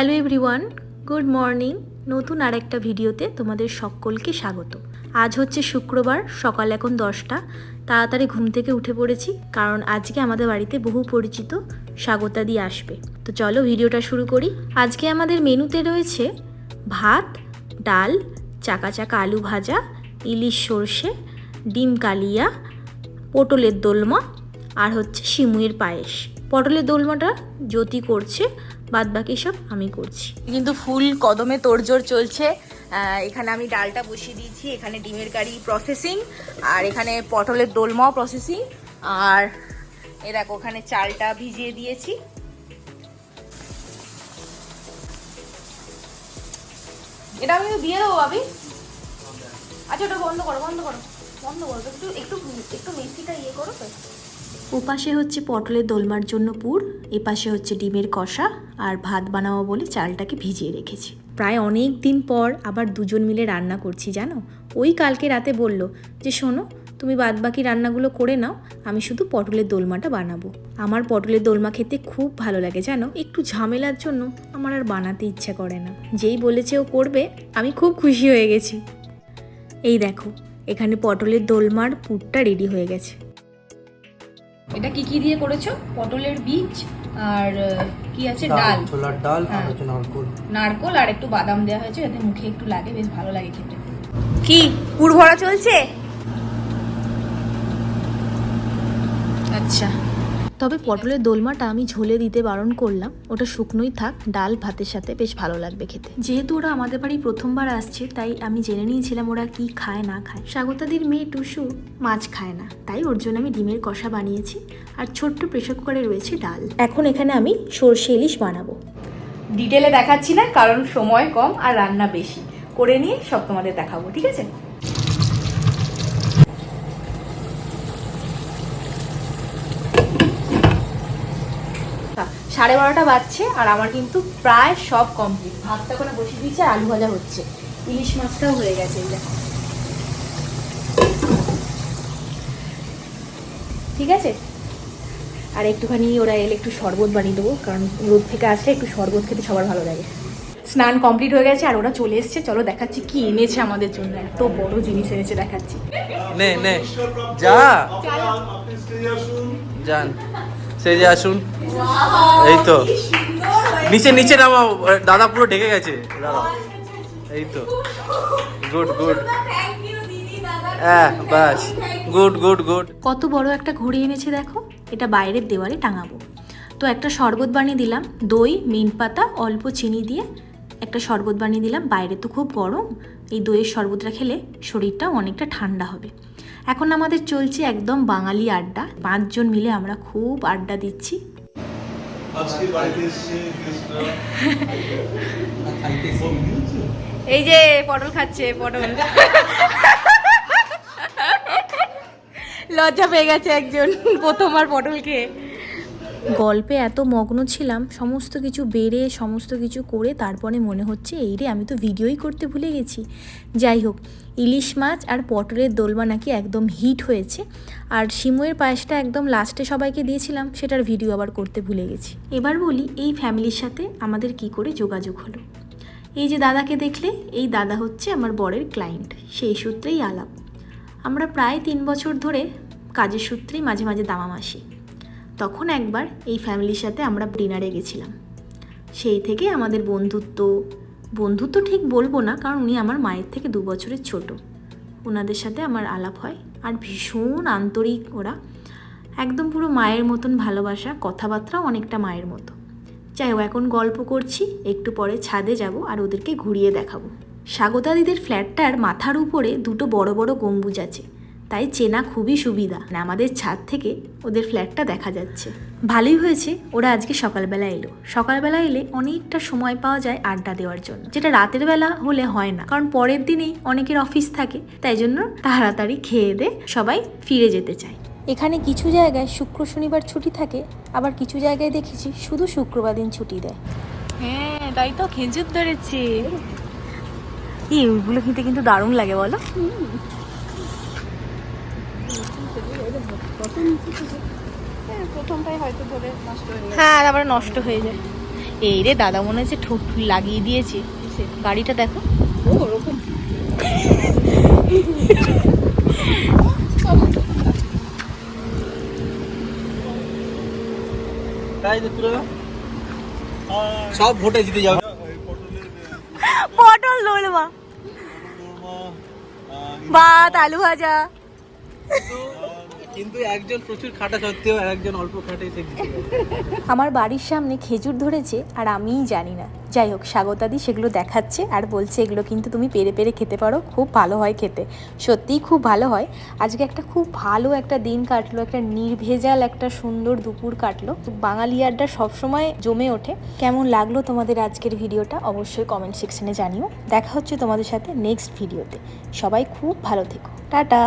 Hello everyone good morning নতুন আর একটা ভিডিওতে তোমাদের সকলকে স্বাগত। আজ হচ্ছে শুক্রবার, সকাল এখন দশটা। তাড়াতাড়ি ঘুম থেকে উঠে পড়েছি, কারণ আজকে আমাদের বাড়িতে বহু পরিচিত স্বাগতা দিয়ে আসবে। তো চলো ভিডিওটা শুরু করি। আজকে আমাদের মেনুতে রয়েছে ভাত, ডাল, চাকা চাকা আলু ভাজা, ইলিশ সর্ষে, ডিম কালিয়া, পটলের দোলমা, আর হচ্ছে শিমুয়ের পায়েস। পটলের দোলমাটা জ্যোতি করছে বাদ বাকি সব আমি করছি। কিন্তু ফুল কদমে তোড়জোড় চলছে। এখানে আমি ডালটা বসিয়ে দিয়েছি, এখানে ডিমের কারি প্রসেসিং আর এখানে পটলের দোলমাও প্রসেসিং আর এ দেখো, ওখানে চালটা ভিজিয়ে দিয়েছি। এটা আমি দিয়ে দেবো, ভাবি? আচ্ছা ওটা বন্ধ করো বন্ধ করো বন্ধ করো। একটু একটু একটু মিষ্টিটা ইয়ে করো তো। ওপাশে হচ্ছে পটলের দোলমার জন্য পুর, এপাশে হচ্ছে ডিমের কষা আর ভাত বানাবো বলে চালটাকে ভিজিয়ে রেখেছি। প্রায় অনেক দিন পর আবার দুজন মিলে রান্না করছি, জানো? ওই কালকে রাতে বলল যে, শোনো, তুমি বাদবাকি রান্নাগুলো করে নাও, আমি শুধু পটলের দোলমাটা বানাবো। আমার পটলের দোলমা খেতে খুব ভালো লাগে, জানো? একটু ঝামেলার জন্য আমার আর বানাতে ইচ্ছা করে না। যেই বলেছে ও করবে, আমি খুব খুশি হয়ে গেছি। এই দেখো, এখানে পটলের দোলমার পুরটা রেডি হয়ে গেছে। এটা কি কি দিয়ে করেছ? পটলের বীজ আর কি আছে? ডাল ছোলার ডাল আর হ্যাঁ। হচ্ছে নারকোল। নারকোল আর একটু বাদাম দেওয়া হয়েছে যাতে মুখে একটু লাগে বেশ ভালো লাগে খেতে। কি? পুর ভরা চলছে? আচ্ছা। তবে পটলের দোলমাটা আমি ঝোলে দিতে বারণ করলাম। ওটা শুকনোই থাক ডাল ভাতের সাথে বেশ ভালো লাগবে খেতে। যেহেতু ওরা আমাদের বাড়ি প্রথমবার আসছে তাই আমি জেনে নিয়েছিলাম ওরা কি খায় না খায়। স্বাগতাদির মেয়ে টুসু মাছ খায় না তাই ওর জন্য আমি ডিমের কষা বানিয়েছি আর ছোট্ট প্রেশার কুকারে রয়েছে ডাল। এখন এখানে আমি সর্ষে ইলিশ বানাবো। ডিটেলে দেখাচ্ছি না কারণ সময় কম আর রান্না বেশি। করে নিয়ে সব তোমাদের দেখাবো ঠিক আছে? সাড়ে বারোটা বাজছে আর আমার কিন্তু প্রায় সব কমপ্লিট ভাতটা করে বসিয়ে দিয়েছে আলু ভাজা হচ্ছে। ইলিশ মাছটাও হয়ে গেছে দেখো। ঠিক আছে? আর একটুখানি ওরা এলে একটু শরবত বানিয়ে দেবো কারণ রোদ থেকে আসলে একটু শরবত খেতে সবার ভালো লাগে। স্নান কমপ্লিট হয়ে গেছে আর ওরা চলে এসছে। চলো দেখাচ্ছি কি এনেছে আমাদের জন্য। এত বড় জিনিস এনেছে দেখাচ্ছি। নে নে। যা। যান। সেই যে আসুন। এই তো। নিচে নিচে নামাও। দাদা পুরো ঢেকে গেছে। দাদা এই তো। Good good. হ্যাঁ বাস। Good good good. কত বড় একটা ঘড়ি এনেছে দেখো। এটা বাইরের দেওয়ালে টাঙাবো। তো একটা শরবত বানিয়ে দিলাম। দই মিন্ট পাতা, অল্প চিনি দিয়ে একটা শরবত বানিয়ে দিলাম। বাইরে তো খুব গরম। এই দইয়ের শরবতটা খেলে শরীরটাও অনেকটা ঠান্ডা হবে। এখন আমাদের চলছে একদম বাঙালি আড্ডা। পাঁচজন মিলে আমরা খুব আড্ডা দিচ্ছি। আজকে বাড়িতে এসছে গেস্টরা এই যে পটল খাচ্ছে পটল। লজ্জা পেয়ে গেছে একজন প্রথমবার পটল খেয়ে। গল্পে এত মগ্ন ছিলাম, সমস্ত কিছু বেড়ে, সমস্ত কিছু করে তারপরে মনে হচ্ছে এই রে, আমি তো ভিডিওই করতে ভুলে গেছি। যাই হোক, ইলিশ মাছ আর পটলের দোলমা নাকি একদম হিট হয়েছে। আর শিমুয়ের পায়েসটা একদম লাস্টে সবাইকে দিয়েছিলাম, সেটার ভিডিও আবার করতে ভুলে গেছি। এবার বলি, এই ফ্যামিলির সাথে আমাদের কি করে যোগাযোগ হলো? এই যে দাদাকে দেখলে, এই দাদা হচ্ছে আমার বরের ক্লায়েন্ট সেই সূত্রেই আলাপ। আমরা প্রায় তিন বছর ধরে কাজের সূত্রেই মাঝে মাঝে দামাম আসি তখন একবার এই ফ্যামিলির সাথে আমরা ডিনারে গেছিলাম। সেই থেকে আমাদের বন্ধুত্ব বন্ধুত্ব ঠিক বলব না, কারণ উনি আমার মায়ের থেকে দু বছরের ছোট। ওনাদের সাথে আমার আলাপ হয় আর ভীষণ আন্তরিক ওরা। একদম পুরো মায়ের মতন ভালোবাসা, কথাবার্তাও অনেকটা মায়ের মতো। যাই হোক, এখন গল্প করছি, একটু পরে ছাদে যাব আর ওদেরকে ঘুরিয়ে দেখাবো। স্বাগতাদিদের ফ্ল্যাটটার মাথার উপরে দুটো বড় বড় গম্বুজ আছে। তাই চেনা খুবই সুবিধা। মানে আমাদের ছাদ থেকে ওদের ফ্ল্যাটটা দেখা যাচ্ছে। ভালোই হয়েছে ওরা আজকে সকালবেলা এলো। সকালবেলা এলে অনেকটা সময় পাওয়া যায় আড্ডা দেওয়ার জন্য। যেটা রাতের বেলা হলে হয় না। কারণ পরের দিনেই অনেকের অফিস থাকে তাই জন্য তাড়াতাড়ি খেয়ে দে সবাই ফিরে যেতে চায়। এখানে কিছু জায়গায় শুক্র শনিবার ছুটি থাকে আবার কিছু জায়গায় দেখেছি শুধু শুক্রবার দিন ছুটি দেয়। হ্যাঁ তাই তো খেজুর ধরেছে। এই ওইগুলো খেতে কিন্তু দারুণ লাগে বলো প্রথমটাই হয়তো ধরে নষ্ট হয়ে তারপরে নষ্ট হয়ে যায়। এই রে দাদা মনে হচ্ছে ঠোক লাগিয়ে দিয়েছে। গাড়িটা দেখো। সব ভোটে জিতে যাবে। পটল দোলমা ভাত আলু ভাজা। কিন্তু একজন প্রচুর খাটা সত্ত্বেও আর একজন অল্প খাটে আমার বাড়ির সামনে খেজুর ধরেছে আর আমিই জানি না। যাই হোক, স্বাগতাদি সেগুলো দেখাচ্ছে আর বলছে, এগুলো কিন্তু তুমি পেরে পেরে খেতে পারো, খুব ভালো হয় খেতে। সত্যিই খুব ভালো হয়। আজকে একটা খুব ভালো একটা দিন কাটলো, একটা নির্ভেজাল, একটা সুন্দর দুপুর কাটলো। বাঙালি আড্ডা সবসময় জমে ওঠে। কেমন লাগল তোমাদের আজকের ভিডিওটা? অবশ্যই কমেন্ট সেকশনে জানিও। দেখা হচ্ছে তোমাদের সাথে নেক্সট ভিডিওতে সবাই খুব ভালো থেকো। টাটা!